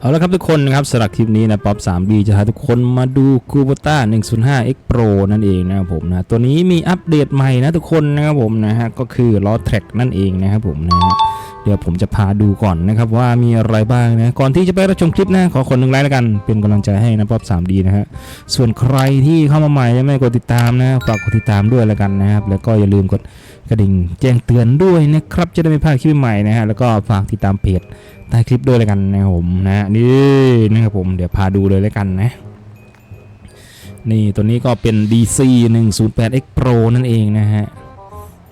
เอาละครับทุกคนนะครับสำหรับคลิปนี้นะป๊อป 3D จะพาทุกคนมาดู c u b o t a 105 X Pro นั่นเองนะครับผมนะตัวนี้มีอัปเดตใหม่นะทุกคนนะครับผมนะฮะก็คือล้อแทร็กนั่นเองนะครับผมนะฮะเดี๋ยวผมจะพาดูก่อนนะครับว่ามีอะไรบ้างนะก่อนที่จะไปรับชมคลิปนะขอคนหนึ่งไลค์แล้วกันเป็นกำลังใจให้นะป๊อป 3D นะฮะส่วนใครที่เข้ามาใหม่ยังไม่กดติดตามนะฝากกดติดตามด้วยแล้วกันนะครับแล้วก็อย่าลืมกดกระดิ่งแจ้งเตือนด้วยนะครับจะได้ไม่พลาดคลิปใหม่นะฮะแล้วก็ฝากติดตามเพจ ใต้คลิปด้วยเลยกันนะครับผมนะนี่นะครับผมเดี๋ยวพาดูเลยแล้วกันนะนี่ตัวนี้ก็เป็น DC 108 X Pro นั่นเองนะฮะ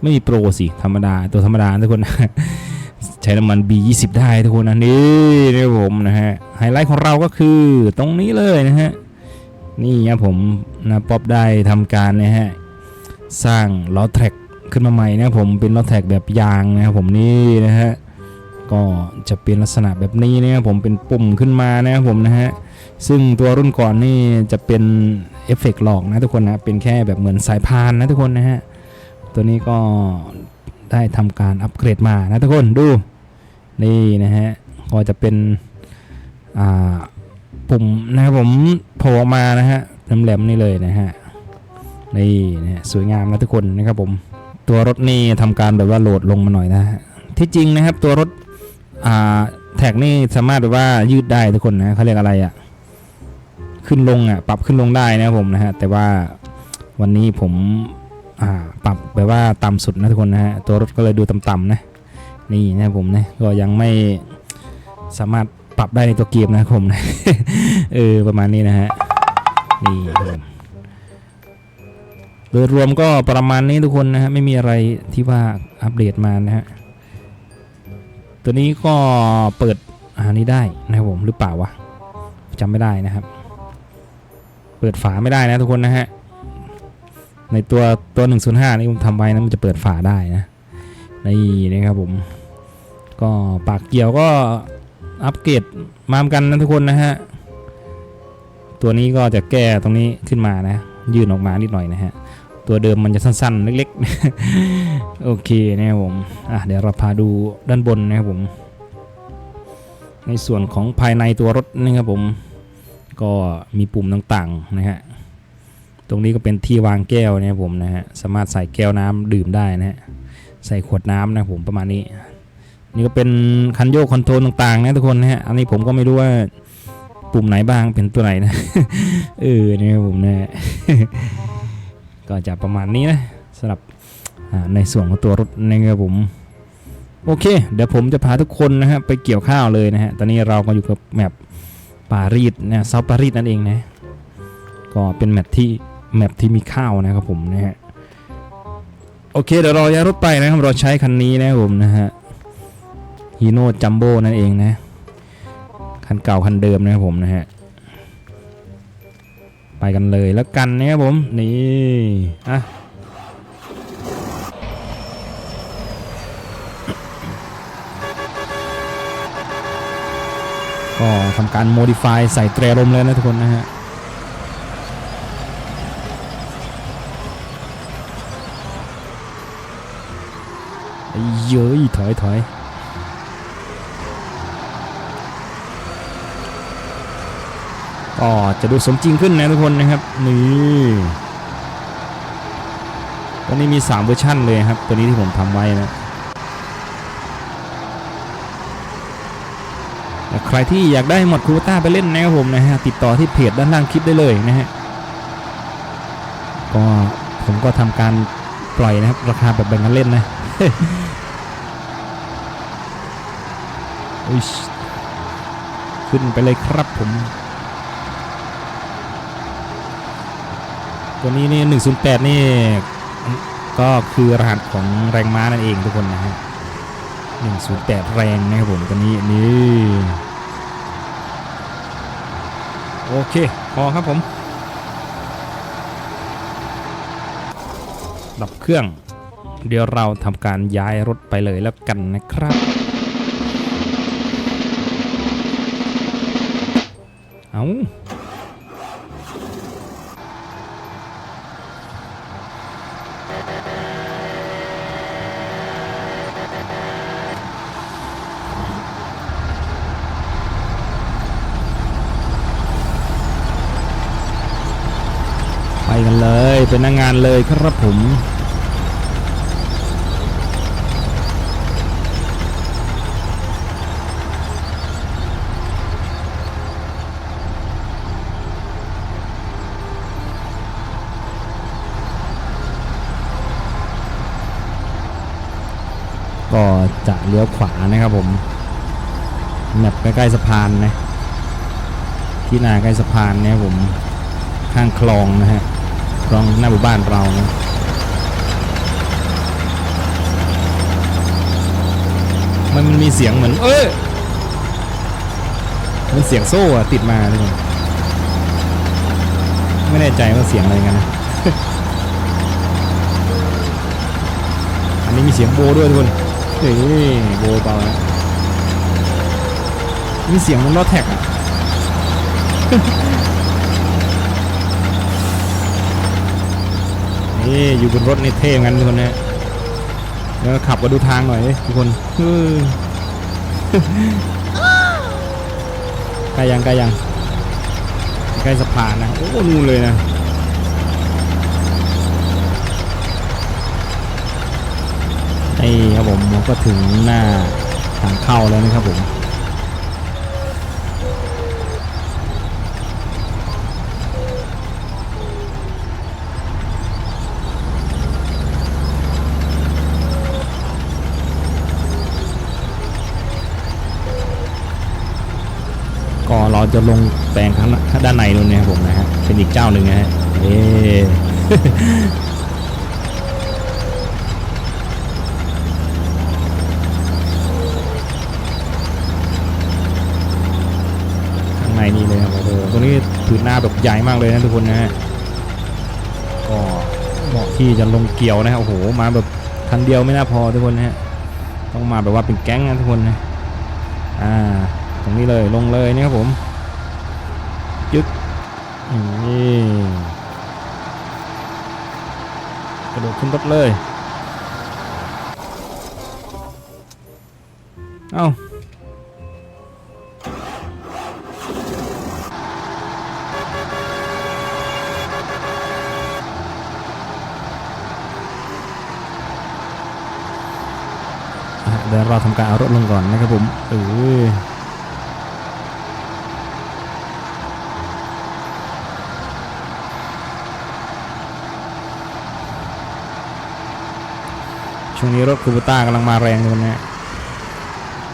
ไม่มีโปรสิ ธรรมดา ตัวธรรมดาทุกคน ใช้น้ำมัน B20 ได้ทุกคนนะนี่นะครับผมนะฮะ ไฮไลท์ของเราก็คือตรงนี้เลยนะฮะ นี่ครับผมนะป๊อปได้ทำการนะฮะ สร้างล้อแท็กขึ้นมาใหม่นะผมเป็นล้อแท็กแบบยางนะครับผมนี่นะฮะ ก็จะเป็นลักษณะแบบนี้นะครับผมเป็นปุ่มขึ้นมานะครับผมนะฮะซึ่งตัวรุ่นก่อนนี่จะเป็นเอฟเฟกต์หลอกนะทุกคนนะเป็นแค่แบบเหมือนสายพานนะทุกคนนะฮะตัวนี้ก็ได้ทำการอัปเกรดมานะทุกคนดูนี่นะฮะก็จะเป็นอ่าปุ่มนะครับผมโผล่ออกมานะฮะแหลมๆนี่เลยนะฮะนี่นะฮะสวยงามนะทุกคนนะครับผมตัวรถนี่ทำการแบบว่าโหลดลงมาหน่อยนะฮะที่จริงนะครับตัวรถ อ่าแท็กนี่สามารถแบบว่ายืดได้ทุกคนนะเขาเรียกอะไรอะ่ะ ขึ้นลงอะ่ะ ปรับขึ้นลงได้นะครับผมนะฮะ แต่ว่าวันนี้ผมอ่าปรับแบบว่าต่ำสุดนะทุกคนนะฮะ ตัวรถก็เลยดูต่ำๆนะ นี่นะผมนะ ก็ยังไม่สามารถปรับได้ในตัวเกมนะครับผมนะ เออ ประมาณนี้นะฮะ นี่รับผมโดยรวมก็ประมาณนี้ทุกคนนะฮะ ไม่มีอะไรที่ว่าอัปเดตมานะฮะ ตัวนี้ก็เปิดอันนี้ได้นะครับผมหรือเปล่าวะจำไม่ได้นะครับ เปิดฝาไม่ได้นะทุกคนนะฮะในตัวตัว 105 นี่ผมทำไว้นะมันจะเปิดฝาได้นะนี่นะครับผมก็ปากเกี่ยวก็อัปเกรดมาเหมือนกันนะทุกคนนะฮะตัวนี้ก็จะแก้ตรงนี้ขึ้นมานะ ยื่นออกมานิดหน่อยนะฮะ ตัวเดิมมันจะสั้นๆ เล็กๆ โอเคนะครับผมอะเดี๋ยวเราพาดูด้านบนนะครับผม ในส่วนของภายในตัวรถนะครับผม ก็มีปุ่มต่างๆนะฮะตรงนี้ก็เป็นที่วางแก้วนะครับผมนะฮะสามารถใส่แก้วน้ำดื่มได้นะฮะใส่ขวดน้ำนะผมประมาณนี้ นี่ก็เป็นคันโยกคอนโทรลต่างๆนะทุกคนนะฮะอันนี้ผมก็ไม่รู้ว่าปุ่มไหนบ้างเป็นตัวไหนนะเออนะครับผมนะ ก็จะประมาณนี้นะสำหรับในส่วนของตัวรถนะครับผมโอเค เดี๋ยวผมจะพาทุกคนนะฮะไปเกี่ยวข้าวเลยนะฮะตอนนี้เราก็อยู่กับแมปปารีสนะเซาปารีสนั่นเองนะก็เป็นแมปที่แมปที่มีข้าวนะครับผมนะฮะโอเคเดี๋ยวเราย้ายรถไปนะครับเราใช้คันนี้นะครับผมนะฮะฮีโน่จัมโบ้นั่นเองนะคันเก่าคันเดิมนะครับผมนะฮะ ไปกันเลยแล้วกันนะครับผม นี่ อะก็ทำการ modify ใส่แตรลมเลยนะทุกคนนะฮะไอ้เย้ยถอยถอย ก็จะดูสมจริงขึ้นนะทุกคนนะครับนี่ตอนนี้มี 3 เวอร์ชั่นเลยครับ ตัวนี้ที่ผมทำไว้นะแต่ใครที่อยากได้หมดคูต้าไปเล่นนะครับผมนะฮะติดต่อที่เพจด้านล่างคลิปได้เลยนะฮะก็ผมก็ทำการปล่อยนะครับ ราคาแบบแบ่งกันเล่นนะอุ๊ยขึ้นไปเลยครับผม ตัวนี้นี่ 108 นี่ ก็คือรหัสของแรงม้านั่นเองทุกคนนะฮะ108 แรงนะครับผมตัวนี้นี่โอเค พอครับผม ดับเครื่อง เดี๋ยวเราทำการย้ายรถไปเลยแล้วกันนะครับ เอา กัน เลยเป็นนักงานเลยครับผมก็จะเลี้ยวขวานะครับผมแมปใกล้ๆสะพานนะที่นาใกล้สะพานเนี่ยผมข้างคลองนะฮะ คลองหน้าหมู่บ้านเรานะมันมันมีเสียงเหมือน เอ้ยมันเสียงโซ่อะติดมาทุกคนไม่แน่ใจว่าเสียงอะไรกันนะอันนี้มีเสียงโบด้วยทุกคนเฮ้ยโบเบานะมีเสียงมันรถแท็กอะ นี่อยู่บนรถนี่เท่เหมือนกันทุกคนนะแล้วขับมาดูทางหน่อยทุกคนเฮ้ยใกล้ยังใกล้ยังใกล้สะพานนะโอ้นู่นเลยนะนี่ครับผมก็ถึงหน้าทางเข้าแล้วนะครับผม จะลงแปลงข้างด้านในนู่นนะครับผมนะฮะเป็นอีกเจ้าหนึ่งนะฮะเอ๊ข้างในนี่เลยครับโอ้โหตรงนี้ผืนหน้าแบบใหญ่มากเลยนะทุกคนนะฮะก็เหมาะที่จะลงเกี่ยวนะครับโอ้โหมาแบบคันเดียวไม่น่าพอทุกคนนะฮะต้องมาแบบว่าเป็นแก๊งนะทุกคนนะอ่าตรงนี้เลยลงเลยนี่ครับผม ยึดนี่กระโดดขึ้นรถเลย เอ้าอะเดี๋ยวเราทำการเอารถลงก่อนนะครับผมเออ ช่วงนี้รถคูบูต้ากำลังมาแรงเลยนะฮะ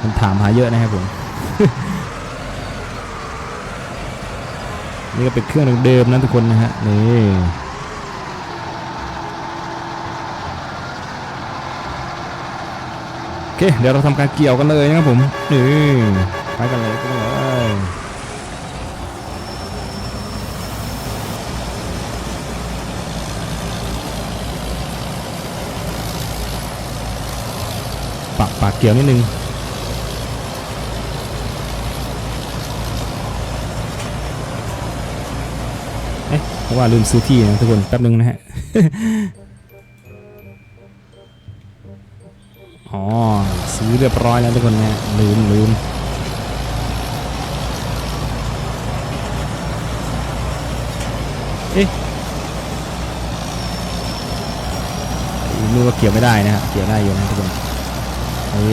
มันถามหาเยอะนะครับผม นี่ก็เป็นเครื่องเดิมนะทุกคนนะฮะ นี่โอเค เดี๋ยวเราทำการเกี่ยวกันเลยนะครับผม นี่ไปกันเลยไปกันเลย ปากเกี่ยวนิดนึงเอ๊ะเพราะว่าลืมซื้อที่นะทุกคนแป๊บนึงนะฮะอ๋อซื้อเรียบร้อยแล้วทุกคนนะฮะลืมลืมเอ๊ะนึกว่าเกี่ยวไม่ได้นะฮะเกี่ยวได้อยู่นะทุกคน เอ้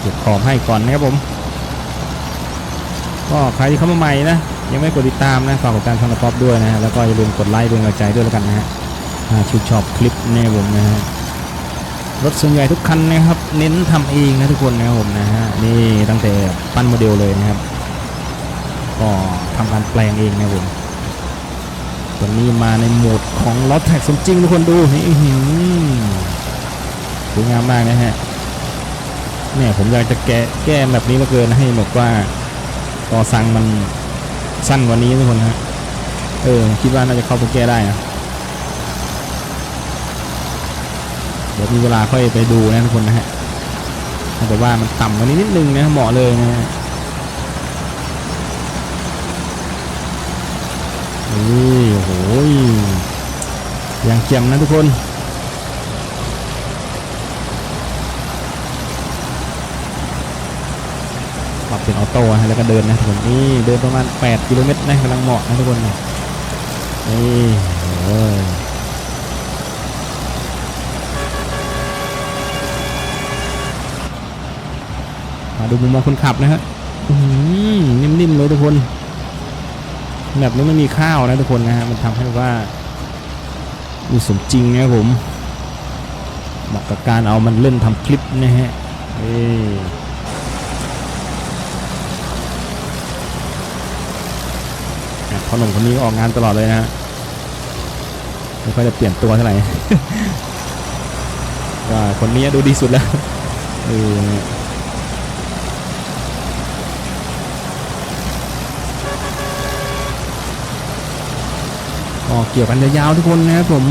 เก็บขอบให้ก่อนนะครับผมก็ใครที่เข้ามาใหม่นะยังไม่กดติดตามนะฝากกดติดตามช่องป๊อด้วยนะฮะแล้วก็อย่าลืมกดไลค์เป็นกำลังใจด้วยแล้วกันนะฮะชื่นชอบคลิปแน่ผมนะฮะรถส่วนใหญ่ทุกคันนะครับ เน้นทำเองนะทุกคนนะครับผมนะฮะนี่ตั้งแต่ปั้นโมเดลเลยนะครับ ก็ทำการแปลงเองนะผมตัวนี้มาในโหมดของรถแท็กสมจริงทุกคนดูนี่สวยงามมากนะฮะ เนี่ยผมอยากจะแก้แก้แบบนี้เหลือเกินให้แบบว่าต่อสั่งมันสั้นกว่านี้ทุกคนฮะเออคิดว่าน่าจะเข้าไปแก้ได้นะเดี๋ยวมีเวลาค่อยไปดูนะทุกคนนะฮะแต่ว่ามันต่ำกว่านี้นิดนึงนะเหมาะเลยนะฮะนี่โอ้โหยังเจียมนะทุกคน ปรับเป็นออโต้นะแล้วก็เดินนะทุกคนนี่เดินประมาณ 8 กิโลเมตรนะกำลังเหมาะนะทุกคนนี่โอ้ยมาดูมุมมองคนขับนะฮะนิ่มๆเลยทุกคนแบบนี้ไม่มีข้าวนะทุกคนนะฮะมันทำให้ว่าดูสมจริงนะครับผมเหมาะกับการเอามันเล่นทำคลิปนะฮะเอ้ยอะ พ่อหนุ่มคนนี้ก็ออกงานตลอดเลยนะฮะไม่ค่อยจะเปลี่ยนตัวเท่าไหร่ก็คนนี้ดูดีสุดแล้วเออก็เกี่ยวกันยาวๆทุกคนนะครับผม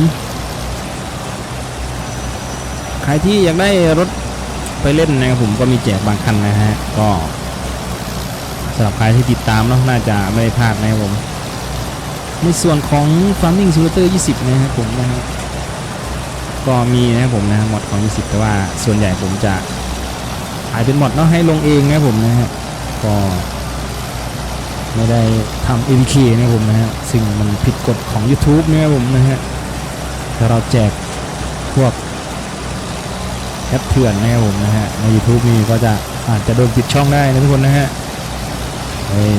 ใครที่อยากได้รถไปเล่นนะครับผมก็มีแจกบางคันนะฮะ ก็สำหรับใครที่ติดตามเนาะน่าจะไม่ได้พลาดนะครับผม ในส่วนของ Farming Simulator 20 นะครับผมนะฮะก็มีนะครับผมนะมอดของ 20 แต่ว่าส่วนใหญ่ผมจะขายเป็นมอดเนาะให้ลงเองนะครับผมนะฮะก็ไม่ได้ทำ MK นะครับผมนะฮะซึ่งมันผิดกฎของ YouTube นะครับผมนะฮะถ้าเราแจกพวกแอปเถื่อนนะครับผมนะฮะใน YouTube นี่ก็จะอาจจะโดนปิดช่องได้นะทุกคนนะฮะเฮ้ย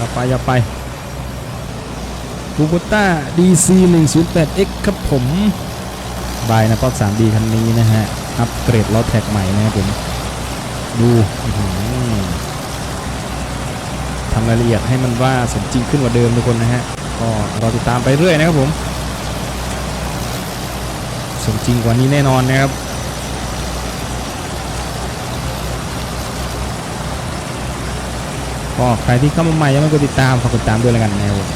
อย่าไปอย่าไปคูโบต้า DC 108X ครับผมบายนะป๊อป 3D คันนี้นะฮะ อัปเกรดล้อแท็กใหม่นะครับผม ดูทำรายละเอียดให้มันว่าสมจริงขึ้นกว่าเดิมทุกคนนะฮะ ก็รอติดตามไปเรื่อยนะครับผม สมจริงกว่านี้แน่นอนนะครับ ก็ใครที่เข้ามาใหม่ยังไม่กดติดตามฝากกดติดตามด้วยแล้วกันนะครับ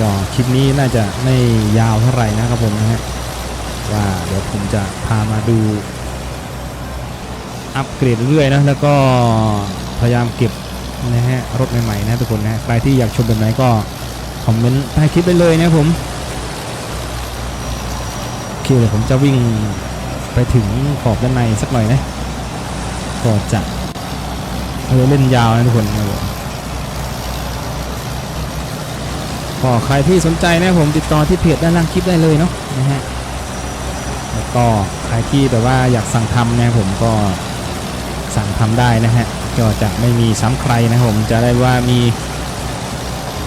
ก็คลิปนี้น่าจะไม่ยาวเท่าไหร่นะครับผมนะฮะว่าเดี๋ยวผมจะพามาดูอัปเกรดเรื่อยนะแล้วก็พยายามเก็บนะฮะรถใหม่ๆนะทุกคนนะใครที่อยากชมแบบไหนก็คอมเมนต์ใต้คลิปไปเลยนะผมโอเคเดี๋ยวผมจะวิ่งไปถึงขอบด้านในสักหน่อยนะ ก็จะเออเล่นยาวนะทุกคนนะครับผมก็ใครที่สนใจนะผมติดต่อที่เพจด้านล่างคลิปได้เลยเนาะนะฮะแล้วก็ใครที่แบบว่าอยากสั่งทำนะผมก็สั่งทำได้นะฮะก็จะไม่มีซ้ำใครนะผมจะได้ว่ามี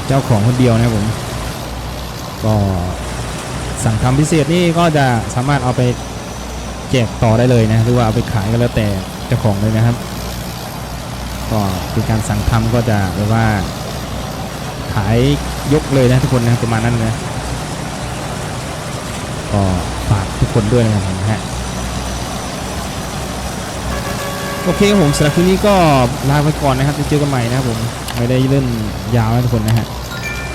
เจ้าของคนเดียวนะผม ก็สั่งทำพิเศษนี่ก็จะสามารถเอาไปแจกต่อได้เลยนะหรือว่าเอาไปขายก็แล้วแต่เจ้าของเลยนะครับ ก็เป็นการสั่งทำก็จะแบบว่า ขายยกเลยนะทุกคนนะประมาณนั้นนะก็ฝากทุกคนด้วยนะครับนะฮะโอเคครับผมสำหรับคืนนี้ก็ลาไปก่อนนะครับจะเจอกันใหม่นะครับผมไม่ได้เล่นยาวนะทุกคนนะฮะ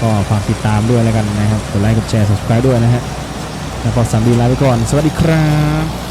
ก็ฝากติดตามด้วยแล้วกันนะครับกดไลค์กดแชร์ subscribe ด้วยนะฮะแล้วก็สามดีลาไปก่อน สวัสดีครับ